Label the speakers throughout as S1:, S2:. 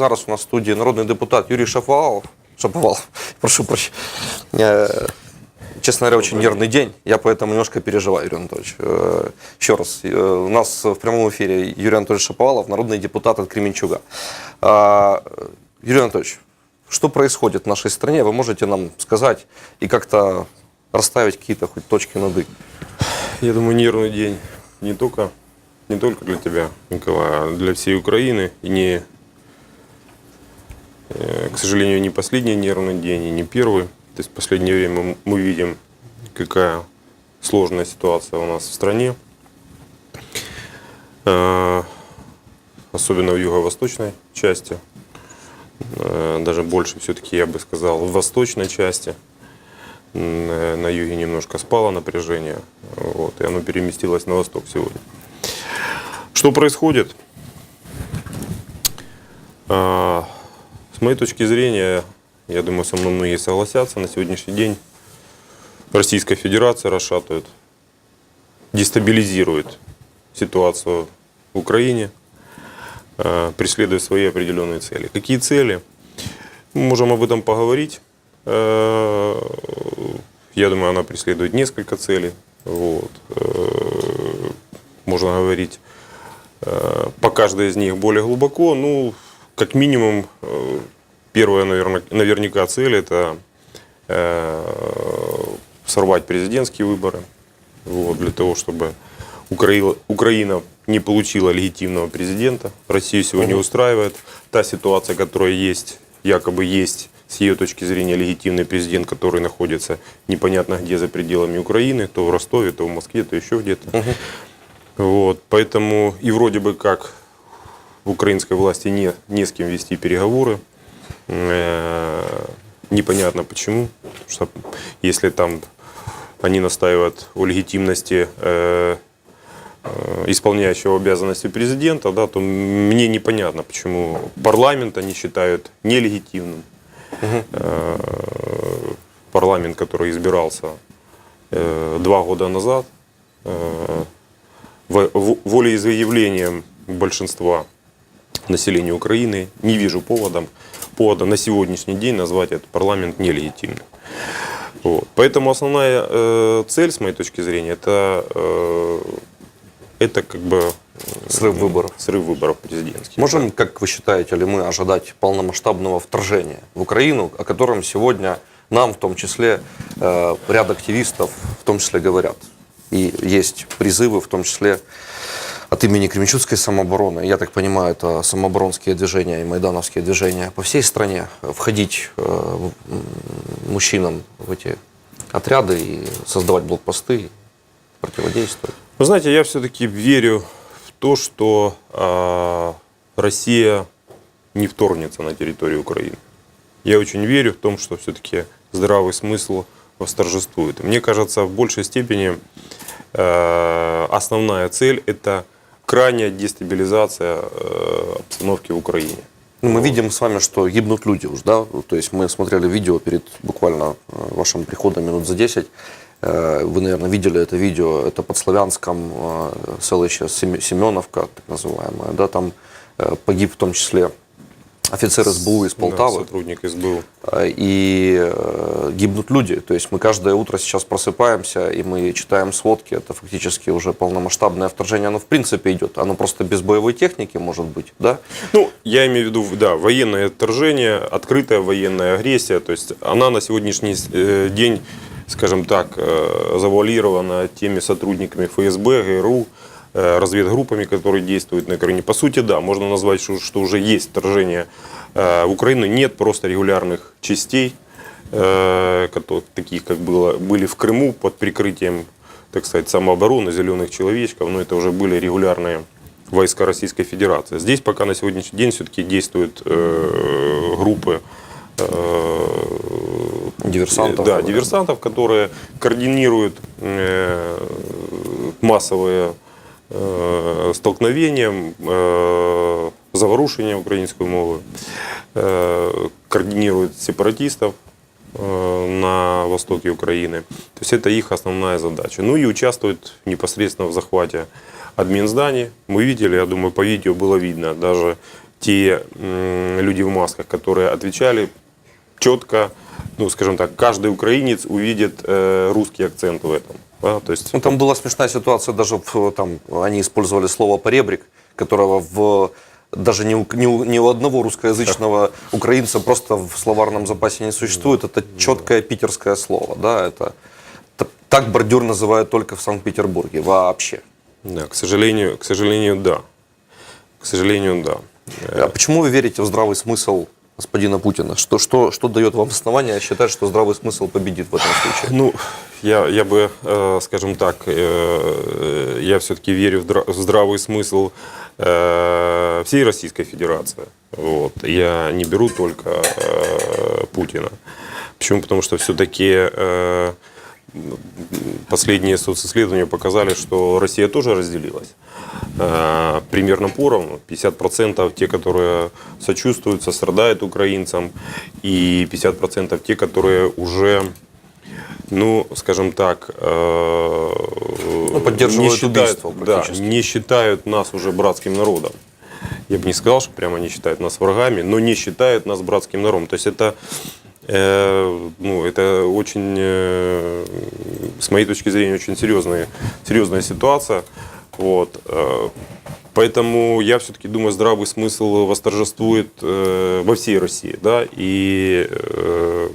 S1: Зараз у нас в студії народний депутат Юрій Шаповалов. Шаповалов, прошу прощения. Э, Честно говоря, очень нервный день. Я поэтому немножко переживаю, Юрий Анатольевич. Э, Еще раз, э, у нас в прямом эфире Юрий Анатольевич Шаповалов, народный депутат от Кременчуга. А, Юрий Анатольевич, что происходит в нашей стране? Вы можете нам сказать и как-то расставить какие-то хоть точки над «и»?
S2: Я думаю, нервный день не только, не только для тебя, Николай, а для всей Украины. И не, э, к сожалению, не последний нервный день и не первый. То есть в последнее время мы- видим, какая сложная ситуация у нас в стране. Э, Особенно в юго-восточной части. Э, Даже больше все-таки, я бы сказал, в восточной части. Э, На юге немножко спало напряжение, вот, и оно переместилось на восток сегодня. Что происходит? А, С моей точки зрения, я думаю, со мной многие согласятся, на сегодняшний день Российская Федерация расшатывает, дестабилизирует ситуацию в Украине, а, преследуя свои определенные цели. Какие цели? Мы можем об этом поговорить. Э, Я думаю, она преследует несколько целей. Вот. Э, Можно говорить э, по каждой из них более глубоко. Ну, как минимум, э, первая, наверное, наверняка цель – это э, сорвать президентские выборы. Вот, для того, чтобы Украина, Украина не получила легитимного президента. Россию сегодня устраивает та ситуация, которая есть, якобы есть с ее точки зрения легитимный президент, который находится непонятно где за пределами Украины, то в Ростове, то в Москве, то еще где-то. Вот, поэтому и вроде бы как в украинской власти не, не с кем вести переговоры. Э, Непонятно почему. Потому что если там они настаивают о легитимности э, э, исполняющего обязанности президента, да, то мне непонятно, почему парламент они считают нелегитимным. Парламент, который избирался два года назад, волеизъявлением большинства населения Украины не вижу поводом, повода на сегодняшний день назвать этот парламент нелегитимным. Вот. Поэтому основная э, цель, с моей точки зрения, это, э, это как бы э,
S1: Срыв выборов.
S2: срыв выборов президентских.
S1: Можем, как вы считаете, ли мы ожидать полномасштабного вторжения в Украину, о котором сегодня нам, в том числе, э, ряд активистов, в том числе, говорят? И есть призывы, в том числе, от имени Кременчугской самообороны, я так понимаю, это самооборонские движения и майдановские движения по всей стране, входить э, мужчинам в эти отряды и создавать блокпосты, противодействовать.
S2: Вы знаете, я все-таки верю в то, что а, Россия не вторгнется на территорию Украины. Я очень верю в том, что все-таки здравый смысл восторжествует. Мне кажется, в большей степени э, основная цель – это крайняя дестабилизация э, обстановки в Украине.
S1: Ну, мы видим с вами, что гибнут люди уже, да? То есть мы смотрели видео перед буквально э, вашим приходом минут за 10. Э, Вы, наверное, видели это видео. Это под Славянском селище Сем- Семеновка, так называемое. Да, там погиб в том числе офицер СБУ из
S2: Да,
S1: Полтавы.
S2: сотрудник СБУ.
S1: Э, И э, гибнут люди. То есть мы каждое утро сейчас просыпаемся, и мы читаем сводки. Это фактически уже полномасштабное вторжение. Оно в принципе идет. Оно просто без боевой техники может быть, да?
S2: Ну, я имею в виду, да, военное вторжение, открытая военная агрессия. То есть она на сегодняшний э, день, скажем так, э, завуалирована теми сотрудниками ФСБ, ГРУ, разведгруппами, которые действуют на Украине. По сути, да, можно назвать, что, что уже есть вторжение э, в Украину. Нет просто регулярных частей, э, таких, как было, были в Крыму под прикрытием, так сказать, самообороны, зеленых человечков. Но это уже были регулярные войска Российской Федерации. Здесь пока на сегодняшний день все-таки действуют э, группы э,
S1: Диверсантов.
S2: Да, диверсантов, которые координируют э, массовые столкновения, э, заворушення української мови, координируют сепаратистов на востоке Украины. То есть это их основная задача. Ну и участвуют непосредственно в захвате админзданий. Мы видели, я думаю, по видео было видно даже те люди в масках, которые отвечали четко, ну, скажем так, каждый украинец увидит русский акцент в этом. Да, то есть
S1: Ну, там была смешная ситуация, даже в, там, они использовали слово «поребрик», которого в, даже не у, не, у, не у одного русскоязычного украинца просто в словарном запасе не существует. Это четкое питерское слово. Да? Это, так бордюр называют только в Санкт-Петербурге вообще.
S2: Да, к сожалению, к сожалению, да. К сожалению, да.
S1: А почему вы верите в здравый смысл господина Путина? Что, что, что дает вам основание считать, что здравый смысл победит в этом случае?
S2: Ну, я, я бы, э, скажем так, э, я все-таки верю в дра- в здравый смысл э, всей Российской Федерации. Вот. Я не беру только э, Путина. Почему? Потому что все-таки последние социсследования показали, что Россия тоже разделилась. Э, Примерно поровну. 50% те, которые сочувствуют, сострадают украинцам, и 50% те, которые уже ну, скажем так, э,
S1: Ну, поддерживают
S2: не считают, да, не считают нас уже братским народом. Я бы не сказал, что прямо не считают нас врагами, но не считают нас братским народом. То есть это, ну, это очень, э, с моей точки зрения, очень серьезная, серьезная ситуация. Вот. э, Поэтому я все-таки думаю, здравый смысл восторжествует э, во всей России. Да? И э,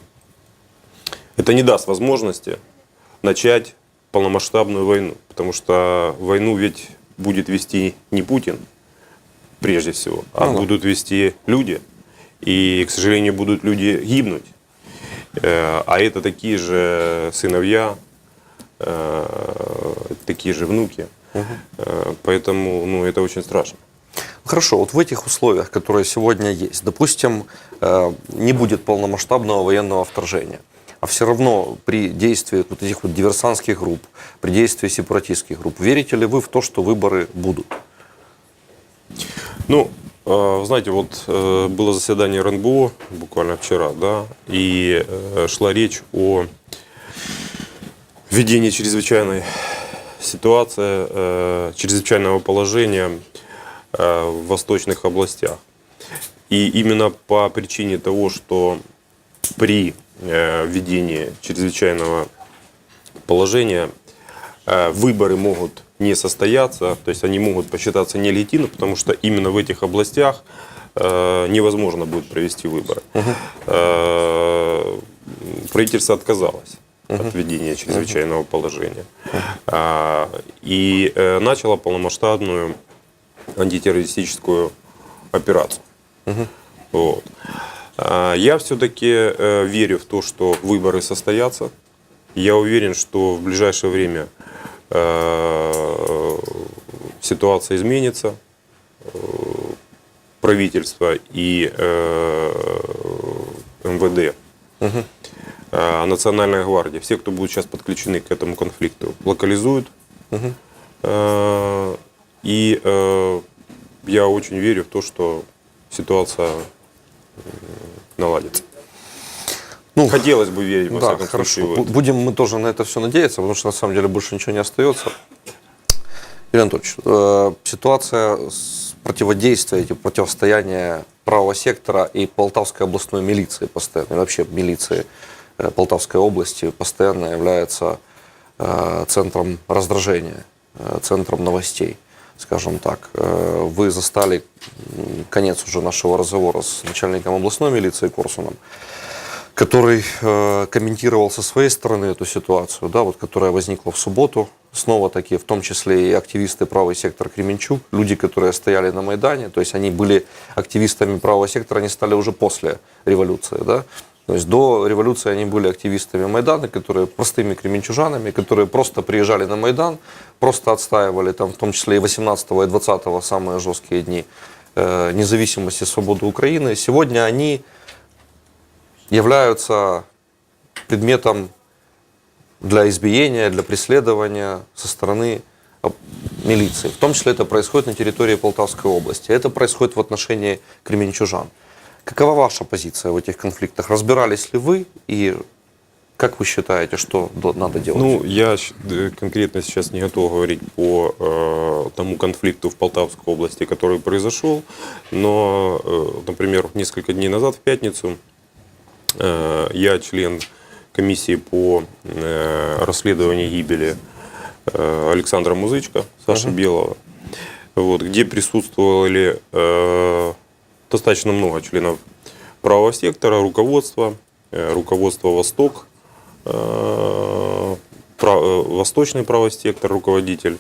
S2: это не даст возможности начать полномасштабную войну. Потому что войну ведь будет вести не Путин, прежде всего, а
S1: Ну
S2: будут вести люди. И, к сожалению, будут люди гибнуть. Э, А это такие же сыновья, э, такие же внуки. Э, Поэтому ну, это очень страшно.
S1: Хорошо, вот в этих условиях, которые сегодня есть, допустим, не будет полномасштабного военного вторжения, а все равно при действии вот этих вот диверсантских групп, при действии сепаратистских групп, верите ли вы в то, что выборы будут?
S2: Ну, э, знаете, вот э, было заседание РНБО буквально вчера, да, и э, шла речь о введении чрезвычайной ситуации, э, чрезвычайного положения в восточных областях. И именно по причине того, что при введении чрезвычайного положения выборы могут не состояться, то есть они могут посчитаться нелегитимны, потому что именно в этих областях э, невозможно будет провести выборы. Э, Правительство отказалось от введения чрезвычайного положения А, и э, начало полномасштабную антитеррористическую операцию. Вот. А, Я все-таки верю в то, что выборы состоятся. Я уверен, что в ближайшее время э, ситуация изменится. Э, Правительство и э, МВД, э, Национальная гвардия, все, кто будут сейчас подключены к этому конфликту, локализуют. Э, И э, я очень верю в то, что ситуация наладится.
S1: Ну,
S2: Хотелось бы верить, во
S1: да,
S2: всяком
S1: хорошо.
S2: случае, в
S1: Бу-
S2: это.
S1: Будем мы тоже на это все надеяться, потому что на самом деле больше ничего не остается. Юрий Анатольевич, э, ситуация с противодействия, эти противостояния правого сектора и Полтавской областной милиции постоянно, и вообще милиции э, Полтавской области постоянно является э, центром раздражения, э, центром новостей, скажем так. Э, Вы застали конец уже нашего разговора с начальником областной милиции Корсуном который э, комментировал со своей стороны эту ситуацию, да, вот, которая возникла в субботу. Снова таки, в том числе и активисты правый сектор Кременчук, люди, которые стояли на Майдане, то есть они были активистами правого сектора, они стали уже после революции, да. То есть до революции они были активистами Майдана, которые простыми кременчужанами, которые просто приезжали на Майдан, просто отстаивали там, в том числе и 18 и 20 самые жесткие дни э, независимости, свободы Украины. Сегодня они являются предметом для избиения, для преследования со стороны об- милиции. В том числе это происходит на территории Полтавской области. Это происходит в отношении кременчужан. Какова ваша позиция в этих конфликтах? Разбирались ли вы и Как вы считаете, что до- надо делать?
S2: Ну, я д- конкретно сейчас не готов говорить по э, тому конфликту в Полтавской области, который произошел, но, э, например, несколько дней назад, в пятницу, э, я член комиссии по э, расследованию гибели э, Александра Музычка, Саши Белого, вот, где присутствовали э, достаточно много членов правого сектора, руководства, э, руководство «Восток», э, э, восточный правый сектор, руководитель.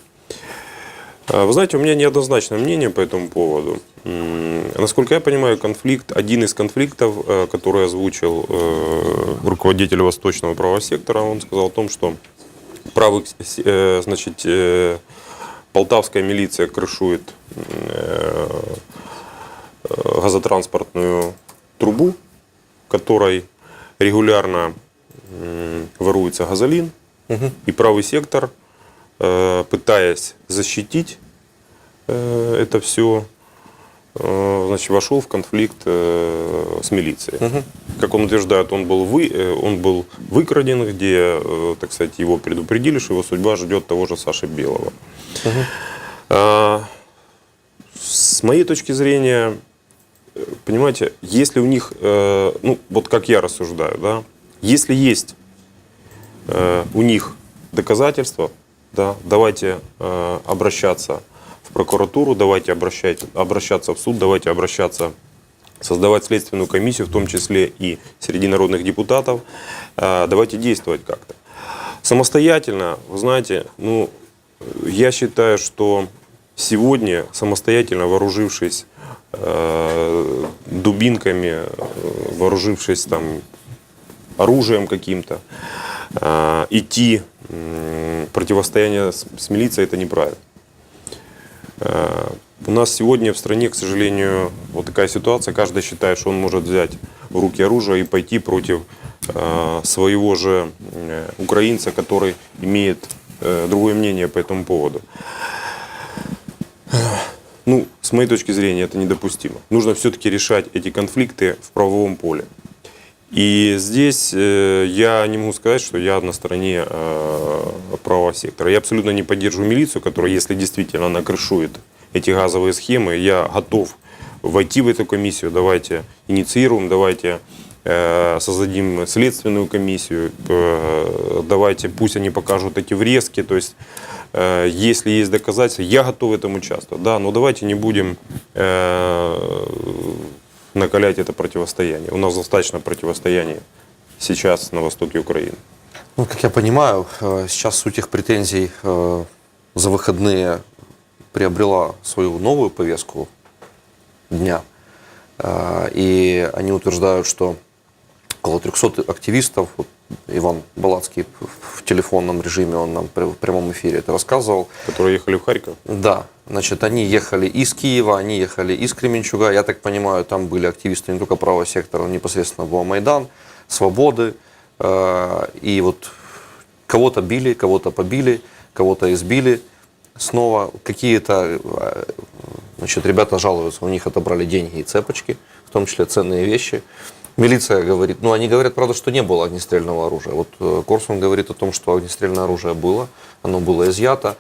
S2: Э, Вы знаете, у меня неоднозначное мнение по этому поводу. Насколько я понимаю, конфликт, один из конфликтов, э, который озвучил э, руководитель восточного правого сектора, он сказал о том, что правый, с- э, значит, полтавская милиция крышует газотранспортную трубу, которой регулярно воруется газолин, и правый сектор, пытаясь защитить э, это все, значит, вошел в конфликт э, с милицией. Как он утверждает, он был, вы, э, он был выкраден, где, э, так сказать, его предупредили, что его судьба ждет того же Саши Белого. А, С моей точки зрения, э, понимаете, если у них, э, ну, вот как я рассуждаю, да, если есть э, у них доказательства, да, давайте э, обращаться в прокуратуру, давайте обращать, обращаться в суд, давайте обращаться, создавать следственную комиссию, в том числе и среди народных депутатов, Э, давайте действовать как-то. Самостоятельно, вы знаете, ну, я считаю, что сегодня, самостоятельно вооружившись э, дубинками, вооружившись там оружием каким-то, э, идти противостояние с, с милицией это неправильно. Э, У нас сегодня в стране, к сожалению, вот такая ситуация. Каждый считает, что он может взять в руки оружие и пойти против э, своего же э, украинца, который имеет другое мнение по этому поводу. Ну, с моей точки зрения, это недопустимо. Нужно все-таки решать эти конфликты в правовом поле. И здесь э, я не могу сказать, что я на стороне э, правого сектора. Я абсолютно не поддерживаю милицию, которая, если действительно она крышует эти газовые схемы, я готов войти в эту комиссию. Давайте инициируем, давайте э, создадим следственную комиссию, давайте пусть они покажут эти врезки. То есть, если есть доказательства, я готов в этом участвовать. Да, но давайте не будем накалять это противостояние. У нас достаточно противостояния сейчас на востоке Украины.
S1: Ну, как я понимаю, э, сейчас суть их претензий э, за выходные приобрела свою новую повестку дня. Э, И они утверждают, что около 300 активистов, вот Иван Балацкий в телефонном режиме, он нам в прямом эфире это рассказывал,
S2: которые ехали в Харьков.
S1: Да, значит, они ехали из Киева, они ехали из Кременчуга. Я так понимаю, там были активисты не только правого сектора, но непосредственно был Майдан, Свободы. Э, И вот кого-то били, кого-то побили, кого-то избили. Снова какие-то, э, значит, ребята жалуются, у них отобрали деньги и цепочки, в том числе ценные вещи. Милиция говорит, ну они говорят, правда, что не было огнестрельного оружия. Вот э, Корсун говорит о том, что огнестрельное оружие было, оно было изъято.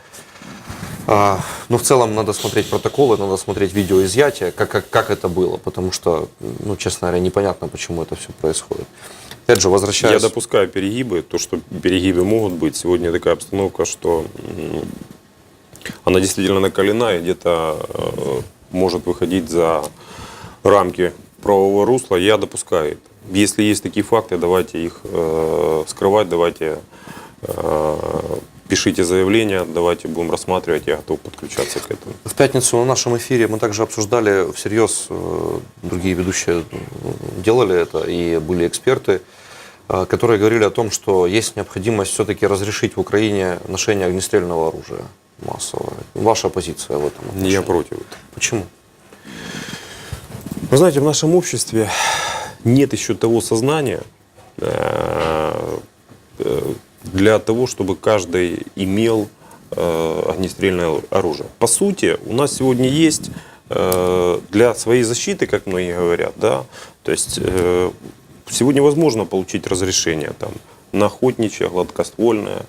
S1: А, Но в целом надо смотреть протоколы, надо смотреть видео изъятия, как, как, как это было, потому что, ну, честно говоря, непонятно, почему это все происходит. Опять же, возвращаясь...
S2: Я допускаю перегибы, то, что перегибы могут быть. Сегодня такая обстановка, что она действительно накалена и где-то э, может выходить за рамки правового русла. Я допускаю это. Если есть такие факты, давайте их э, скрывать, давайте э, пишите заявления, давайте будем рассматривать, я готов подключаться к этому.
S1: В пятницу на нашем эфире мы также обсуждали всерьез, э, другие ведущие э, делали это, и были эксперты, э, которые говорили о том, что есть необходимость все-таки разрешить в Украине ношение огнестрельного оружия массового. Ваша позиция в этом отношении?
S2: Я против этого.
S1: Почему?
S2: Вы знаете, в нашем обществе нет еще того сознания э, э, для того, чтобы каждый имел э, огнестрельное оружие. По сути, у нас сегодня есть для своей защиты, как многие говорят, да, то есть сегодня возможно получить разрешение там на охотничье, гладкоствольное,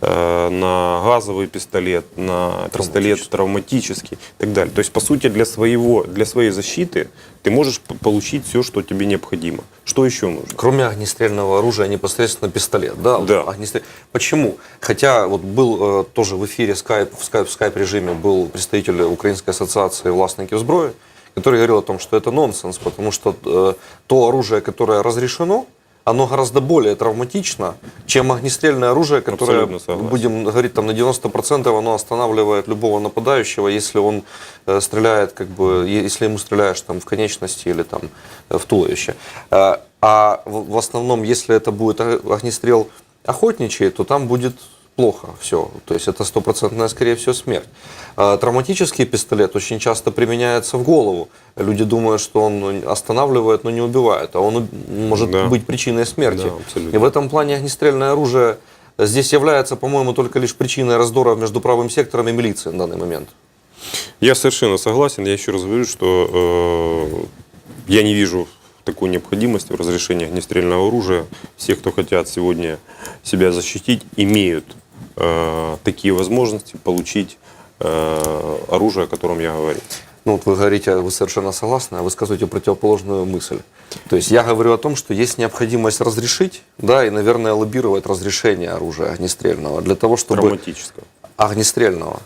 S2: э, на газовый пистолет, на пистолет травматический и так далее. То есть, по сути, для, своего, для своей защиты ты можешь получить все, что тебе необходимо. Что еще нужно?
S1: Кроме огнестрельного оружия, непосредственно пистолет, да?
S2: Да.
S1: огнестрел- Почему? Хотя вот был э, тоже в эфире скайп, в скайп, в скайп режиме был представитель Украинской ассоциации властников зброи, который говорил о том, что это нонсенс, потому что э, то оружие, которое разрешено, оно гораздо более травматично, чем огнестрельное оружие, которое, будем говорить, там на 90% оно останавливает любого нападающего, если он э, стреляет, как бы, если ему стреляешь там в конечности или там э, в туловище. Э, а в, в основном, если это будет о- огнестрел охотничий, то там будет плохо все. То есть это стопроцентная, скорее всего, смерть. А травматический пистолет очень часто применяется в голову. Люди думают, что он останавливает, но не убивает, а он может
S2: Да.
S1: быть причиной смерти.
S2: Да, абсолютно.
S1: И в этом плане огнестрельное оружие здесь является, по-моему, только лишь причиной раздора между правым сектором и милицией на данный момент.
S2: Я совершенно согласен. Я еще раз говорю, что э, я не вижу такой необходимости в разрешении огнестрельного оружия. Все, кто хотят сегодня себя защитить, имеют э, такие возможности получить э, оружие, о котором я говорил.
S1: Ну, вот вы говорите, вы совершенно согласны, а вы сказываете противоположную мысль. То есть я говорю о том, что есть необходимость разрешить, да, и, наверное, лоббировать разрешение оружия огнестрельного для того, чтобы...
S2: Травматического.
S1: огнестрельного.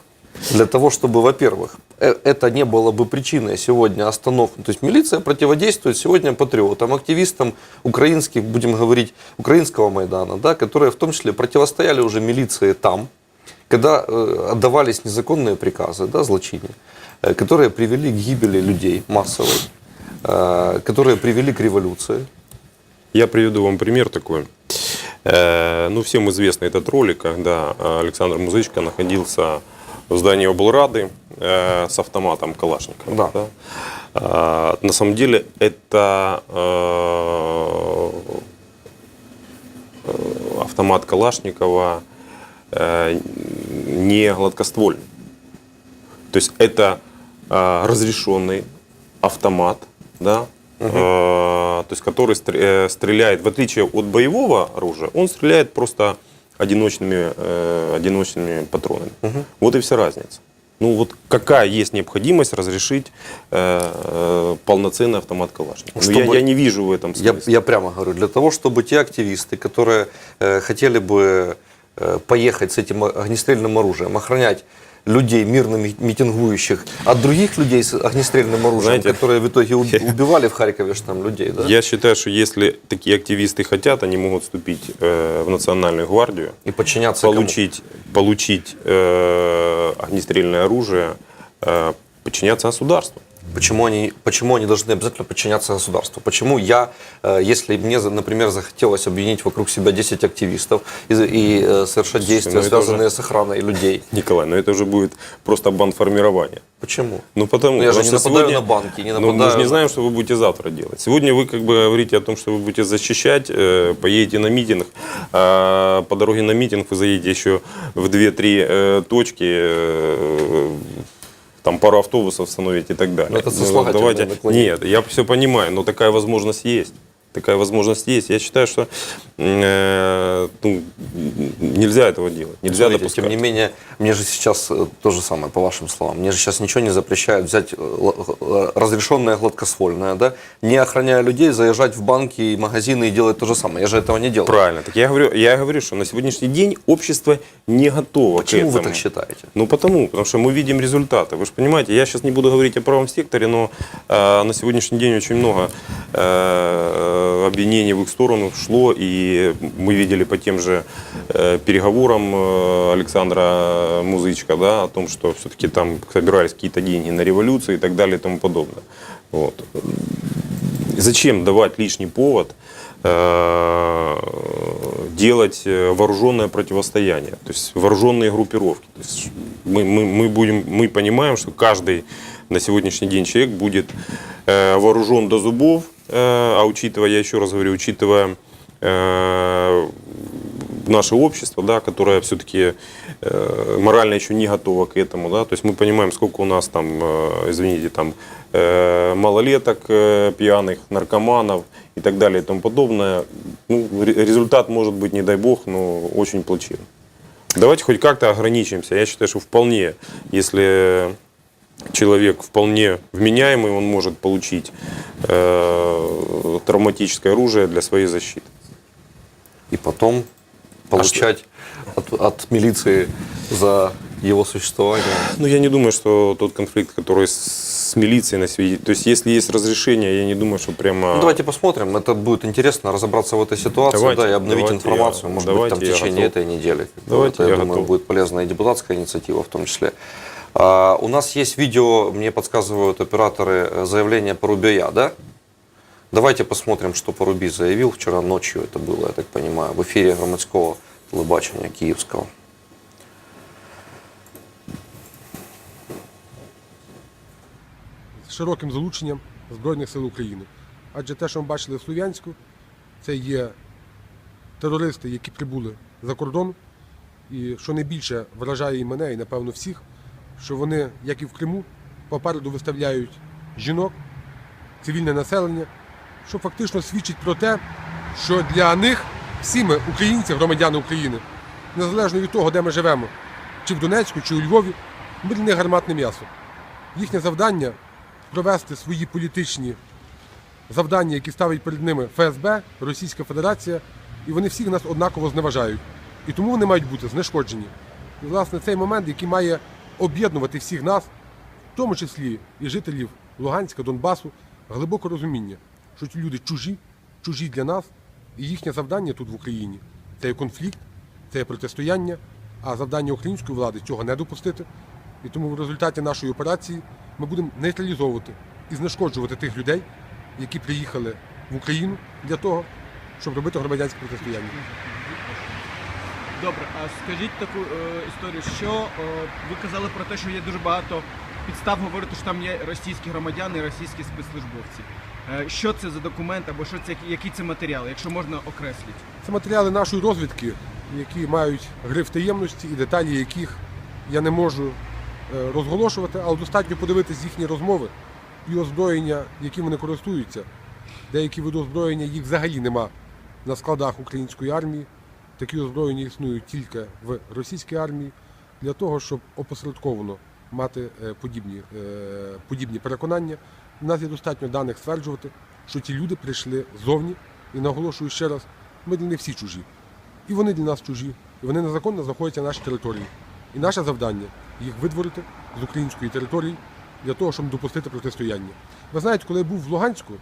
S1: Для того, чтобы, во-первых, э- это не было бы причиной сегодня остановки. То есть милиция противодействует сегодня патриотам, активистам украинских, будем говорить, украинского Майдана, да, которые в том числе противостояли уже милиции там, когда э, отдавались незаконные приказы, да, злочине, э, которые привели к гибели людей массовой, которые привели к революции.
S2: Я приведу вам пример такой. Ну, всем известный этот ролик, когда Александр Музычко находился в здании облрады э, с автоматом Калашникова.
S1: Да.
S2: А, На самом деле это э, автомат Калашникова э, не гладкоствольный. То есть это э, разрешенный автомат, да, э, то есть который э, стреляет, в отличие от боевого оружия, он стреляет просто одиночными, э, одиночными патронами. Вот и вся разница. Ну вот какая есть необходимость разрешить э, э, полноценный автомат Калашникова? Ну, я,
S1: Чтобы-
S2: я не вижу в этом
S1: Я,
S2: смысла.
S1: я прямо говорю, для того, чтобы те активисты, которые э, хотели бы э, поехать с этим огнестрельным оружием, охранять людей, мирно ми- митингующих, от других людей с огнестрельным оружием,
S2: Знаете,
S1: которые в итоге уб- убивали в Харькове ж там людей, да?
S2: Я считаю, что если такие активисты хотят, они могут вступить э, в Национальную гвардию,
S1: И подчиняться кому?
S2: получить, получить э, огнестрельное оружие, э, подчиняться государству.
S1: Почему они, почему они должны обязательно подчиняться государству? Почему я, э, если мне, например, захотелось объединить вокруг себя 10 активистов и, и, э, совершать действия,
S2: ну это уже-
S1: связанные с охраной людей?
S2: Николай, но это уже будет просто бандформирование.
S1: Почему?
S2: Ну потому
S1: Ну, я же не нападаю
S2: сегодня-
S1: на банки, не
S2: Ну, мы же
S1: нападаю
S2: не
S1: на-
S2: знаем, что вы будете завтра делать. Сегодня вы как бы говорите о том, что вы будете защищать, э, поедете на митинг, а по дороге на митинг вы заедете еще в 2-3 э, точки, там пару автобусов установите и так далее.
S1: Ну, это сослагательное
S2: давайте.
S1: наклонение.
S2: Нет, я все понимаю, но такая возможность есть. Такая возможность есть. Я считаю, что э, ну, нельзя этого делать. Нельзя
S1: Смотрите,
S2: допускать.
S1: Тем не менее, мне же сейчас э, то же самое, по вашим словам. Мне же сейчас ничего не запрещают взять э, э, разрешенное гладкоствольное, да, не охраняя людей, заезжать в банки и магазины и делать то же самое. Я же этого не делаю.
S2: Правильно. Так я говорю, я говорю, что на сегодняшний день общество не готово
S1: Почему
S2: к
S1: вы
S2: этому.
S1: так считаете?
S2: Ну потому, потому что мы видим результаты. Вы же понимаете, я сейчас не буду говорить о правом секторе, но э, на сегодняшний день очень много э, обвинений в их сторону шло, и мы видели по тем же э, переговорам э, Александра Музычка, да, о том, что все-таки там собирались какие-то деньги на революцию и так далее и тому подобное. Вот. Зачем давать лишний повод э, делать вооруженное противостояние, то есть вооруженные группировки. То есть мы, мы, мы, будем, мы понимаем, что каждый на сегодняшний день человек будет вооружен до зубов, а учитывая, я еще раз говорю, учитывая э, наше общество, да, которое все-таки э, морально еще не готово к этому, да, то есть мы понимаем, сколько у нас там, э, извините, там э, малолеток э, пьяных, наркоманов и так далее и тому подобное. ну, ре- результат может быть, не дай бог, но очень плачевен. Давайте хоть как-то ограничимся. Я считаю, что вполне, если человек вполне вменяемый, он может получить э, травматическое оружие для своей защиты.
S1: И потом получать от, от милиции за его существование.
S2: Ну, я не думаю, что тот конфликт, который с, милицией на свете... То есть, если есть разрешение, я не думаю, что прямо...
S1: Ну, давайте посмотрим. Это будет интересно разобраться в этой ситуации,
S2: Давайте,
S1: да, и обновить информацию,
S2: я-
S1: может быть, там в течение
S2: готов.
S1: этой недели.
S2: Давайте
S1: Это, я,
S2: я
S1: думаю,
S2: готов.
S1: будет полезная и депутатская инициатива в том числе. А, у нас есть видео, мне подсказывают операторы, э, заявление Порубия, да? Давайте посмотрим, что Порубий заявил вчера ночью, это было, я так понимаю, в эфире громадского телебачення Киевского.
S3: з широким залученням Збройних сил України. Адже те, що ми бачили в Слов'янську, це є терористи, які прибули за кордон. І що найбільше вражає і мене, і напевно всіх, що вони, як і в Криму, попереду виставляють жінок, цивільне населення, що фактично свідчить про те, що для них всі ми, українці, громадяни України, незалежно від того, де ми живемо, чи в Донецьку, чи у Львові, ми для них гарматне м'ясо. Їхнє завдання провести свої політичні завдання, які ставить перед ними ФСБ, Російська Федерація, і вони всіх нас однаково зневажають. І тому вони мають бути знешкоджені. І, власне, цей момент, який має об'єднувати всіх нас, в тому числі і жителів Луганська, Донбасу, глибоке розуміння, що ці люди чужі, чужі для нас, і їхнє завдання тут в Україні це є конфлікт, це є протистояння, а завдання української влади цього не допустити. І тому в результаті нашої операції ми будемо нейтралізовувати і знешкоджувати тих людей, які приїхали в Україну для того, щоб робити громадянське протистояння.
S4: Добре, а скажіть таку е, історію, що е, ви казали про те, що є дуже багато підстав говорити, що там є російські громадяни, російські спецслужбовці. Е, що це за документ або що це які це матеріали, якщо можна окреслити?
S3: Це матеріали нашої розвідки, які мають гриф таємності і деталі яких я не можу е, розголошувати, але достатньо подивитись їхні розмови і озброєння, яким вони користуються. Деякі види озброєння їх взагалі нема на складах української армії. Такі озброєння існують тільки в російській армії для того, щоб опосередковано мати е, подібні, е, подібні переконання. У нас є достатньо даних стверджувати, що ті люди прийшли ззовні, і наголошую ще раз, ми для них всі чужі. І вони для нас чужі, і вони незаконно знаходяться на нашій території. І наше завдання їх видворити з української території для того, щоб допустити протистояння. Ви знаєте, коли я був в Луганську,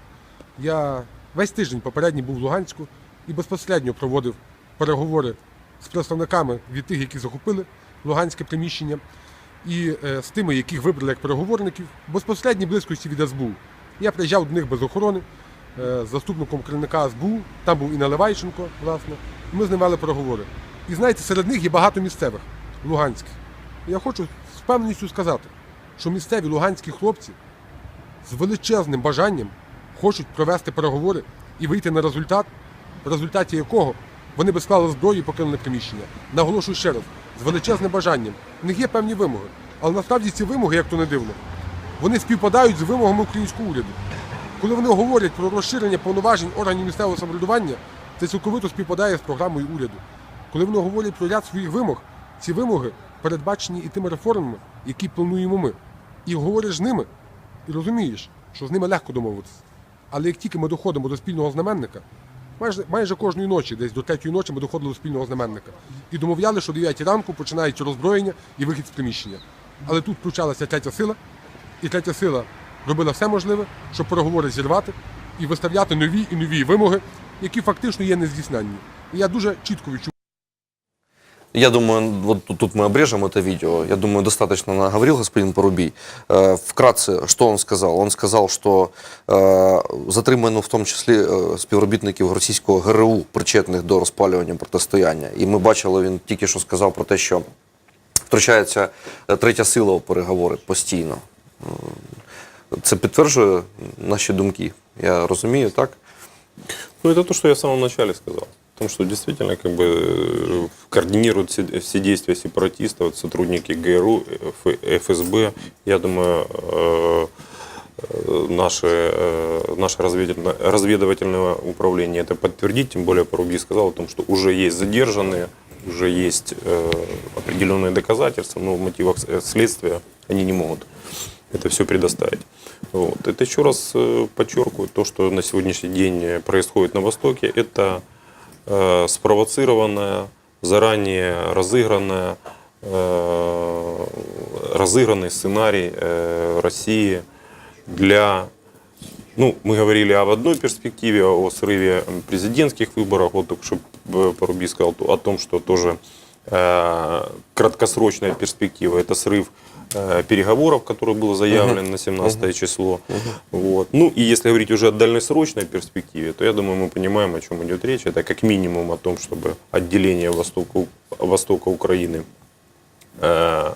S3: я весь тиждень попередній був в Луганську і безпосередньо проводив переговори з представниками від тих, які захопили Луганське приміщення, і е, з тими, яких вибрали як переговорників, безпосередній близькості від СБУ. Я приїжджав до них без охорони е, з заступником керівника СБУ, там був і Наливайченко, власне, і ми з ним вели переговори. І знаєте, серед них є багато місцевих луганських. Я хочу з впевненістю сказати, що місцеві луганські хлопці з величезним бажанням хочуть провести переговори і вийти на результат, в результаті якого вони би склали зброю і покинули приміщення. Наголошую ще раз, з величезним бажанням. У них є певні вимоги, але насправді ці вимоги, як то не дивно, вони співпадають з вимогами українського уряду. Коли вони говорять про розширення повноважень органів місцевого самоврядування, це цілковито співпадає з програмою уряду. Коли вони говорять про ряд своїх вимог, ці вимоги передбачені і тими реформами, які плануємо ми. І говориш з ними, і розумієш, що з ними легко домовитися. Але як тільки ми доходимо до спільного знаменника, майже, майже кожної ночі, десь до третьої ночі, ми доходили до спільного знаменника. І домовляли, що о 9 ранку починається роззброєння і вихід з приміщення. Але тут включалася третя сила, і третя сила робила все можливе, щоб переговори зірвати і виставляти нові і нові вимоги, які фактично є нездійсненні. І я дуже чітко відчув.
S1: Я думаю, вот тут, тут мы обрежем это видео. Я думаю, достаточно наговорил господин Порубий. Э, вкратце, что он сказал? Он сказал, що е, затримано в тому числі е, співробітників російського ГРУ, причетних до розпалювання протистояння. І ми бачили, він тільки що сказав про те, що втручається е, третя сила у переговори постійно. Е, Це підтверджує наші думки. Я розумію, так?
S2: Ну, это то, что я в самом начале сказал. Том, что действительно как бы координируют все, все действия сепаратистов, сотрудники ГРУ, ФСБ. Я думаю, э, э, наше, э, наше разведывательное, разведывательное управление это подтвердить, тем более Парубий сказал о том, что уже есть задержанные, уже есть э, определенные доказательства, но в мотивах следствия они не могут это все предоставить. Вот. Это еще раз подчеркиваю, то, что на сегодняшний день происходит на Востоке, это спровоцированная, заранее разыгранная, разыгранный сценарий России для ну, мы говорили об одной перспективе, о срыве президентских выборов. Вот только что э, Парубий сказал о том, что тоже краткосрочная перспектива – это срыв э, переговоров, который был заявлен на 17 число. Вот. Ну и если говорить уже о дальносрочной перспективе, то я думаю, мы понимаем, о чем идет речь. Это как минимум о том, чтобы отделение востока, востока Украины э,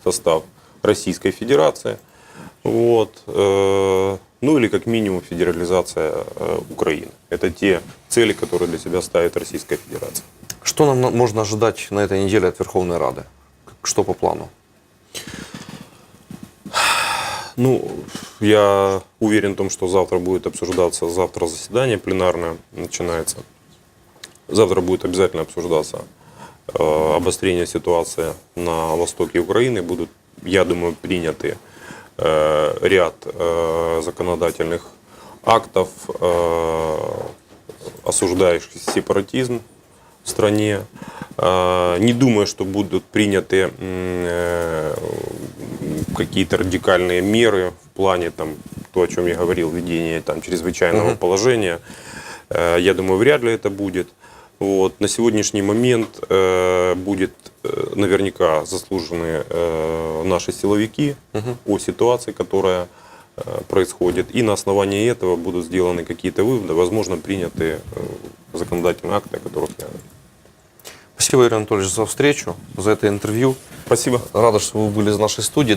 S2: в состав Российской Федерации. Вот. э, Ну или как минимум федерализация э, Украины. Это те цели, которые для себя ставит Российская Федерация.
S1: Что нам на- можно ожидать на этой неделе от Верховной Рады? Что по плану?
S2: Ну, я уверен в том, что завтра будет обсуждаться, завтра заседание пленарное начинается. Завтра будет обязательно обсуждаться э, обострение ситуации на востоке Украины. Будут, я думаю, приняты э, ряд э, законодательных актов, э, осуждающих сепаратизм в стране. Э, Не думаю, что будут приняты э, какие-то радикальные меры в плане там, то, о чем я говорил, введение там, чрезвычайного положения. Э, Я думаю, вряд ли это будет. Вот. На сегодняшний момент э, будет э, наверняка заслужены э, наши силовики о ситуации, которая э, происходит. И на основании этого будут сделаны какие-то выводы, возможно, приняты э, законодательные акты, о которых я...
S1: Спасибо, Юрий Анатольевич, за встречу, за это интервью.
S2: Спасибо.
S1: Рада, что вы были в нашей студии.